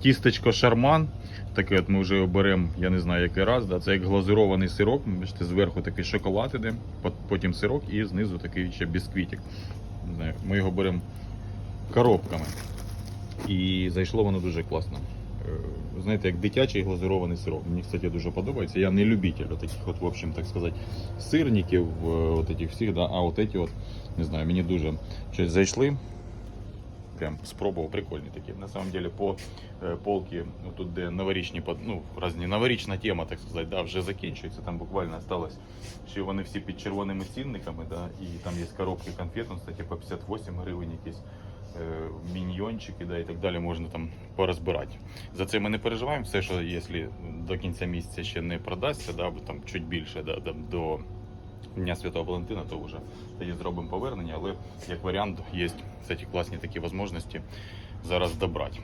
тістечко шарман. Таке от ми вже його беремо, я не знаю який раз. Да? Це як глазурований сирок. Бачите, зверху такий шоколад іде, потім сирок і знизу такий ще бісквітик. Не знаю, ми його беремо коробками. І зайшло воно дуже класно. Е, Знаєте, як дитячий глазурований сирок. Мені, кстати, дуже подобається. Я не любитель таких, от, в общем, так сказати, сирників, е, от этих всіх, да? а от эти от, не знаю, мені дуже щось зайшли. Прям спробував, прикольні такі. На самом деле по е, полки, ну, тут де новорічні, ну, разні, новорічна тема, так сказати, да, вже закінчується. Там буквально осталось, що вони всі під червоними цінниками, да, і там є коробки конфет, ну, кстати, по 58 гривень якісь е, міньйончики, да, і так далі можна там порозбирати. За це ми не переживаємо. Все, що якщо до кінця місяця ще не продасться, да, або там чуть більше да, до Дня Святого Валентина, то вже тоді зробимо повернення, але як варіант є ці класні такі можливості зараз добрати.